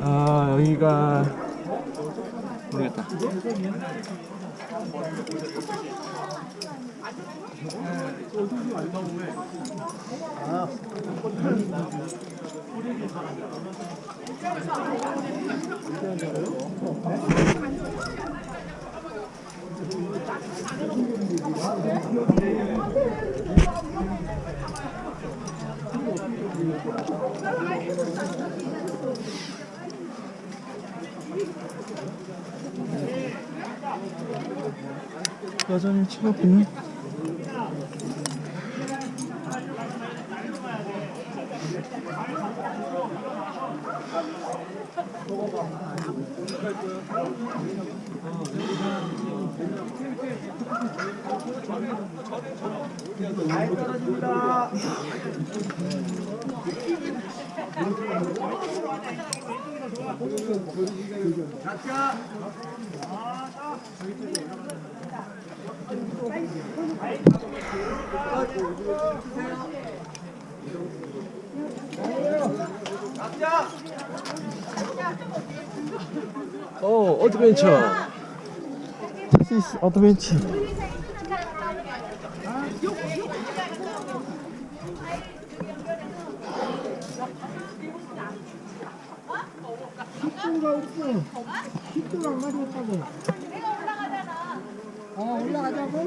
아 여기가 모르겠다. 여전히 치고있네 어 어드벤처 테시스 어드벤처 식구가 없어. 식구가 안 가져왔다고. 아, 올라가자고?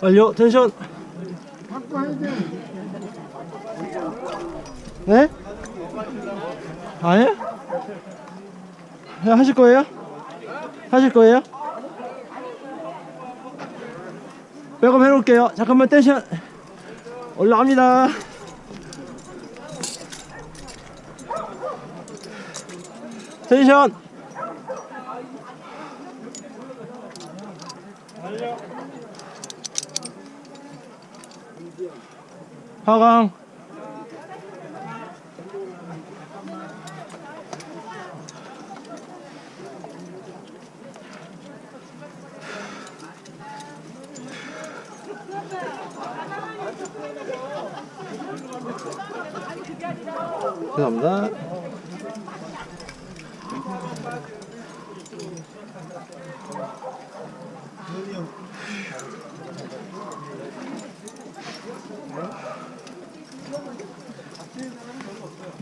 완료 텐션. 네? 아니요? 하실 거예요? 하실 거예요? 백업 해놓을게요 잠깐만 텐션 올라갑니다 텐션 하강 죄송합니다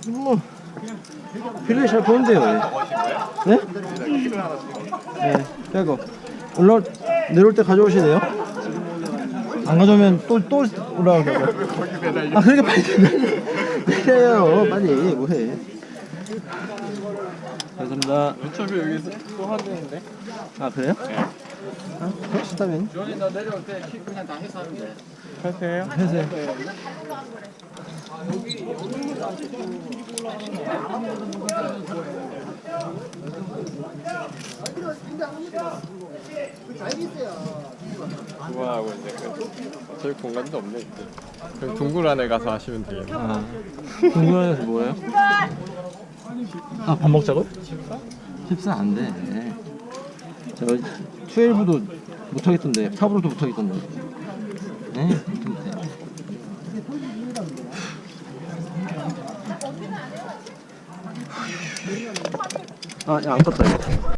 뭐 필요해 잘 보는데요. 왜? 네? 네, 빼고 올라 내려올 때 가져오시네요. 안 가져오면 또또 올라가고. 아 그렇게 빨리 내려요 빨리 뭐해? 감사합니다. 어차피 여기서 또 한대는데. 아 그래요? 아 그러시다면 주원이 나 내려올 때키 그냥 다 해서 하면 돼. 하세요? 해세요. 좋아하고 이제 그 저희 공간도 없네 이제. 그럼 동굴 안에 가서 하시면 되겠네. 아 궁금해서 뭐예요? 아 밥 먹자고? 14? 안 돼. 저 12도 못 하겠던데 4부로도 못 하겠던데. 네. 아, 야, 안 껐다 이거.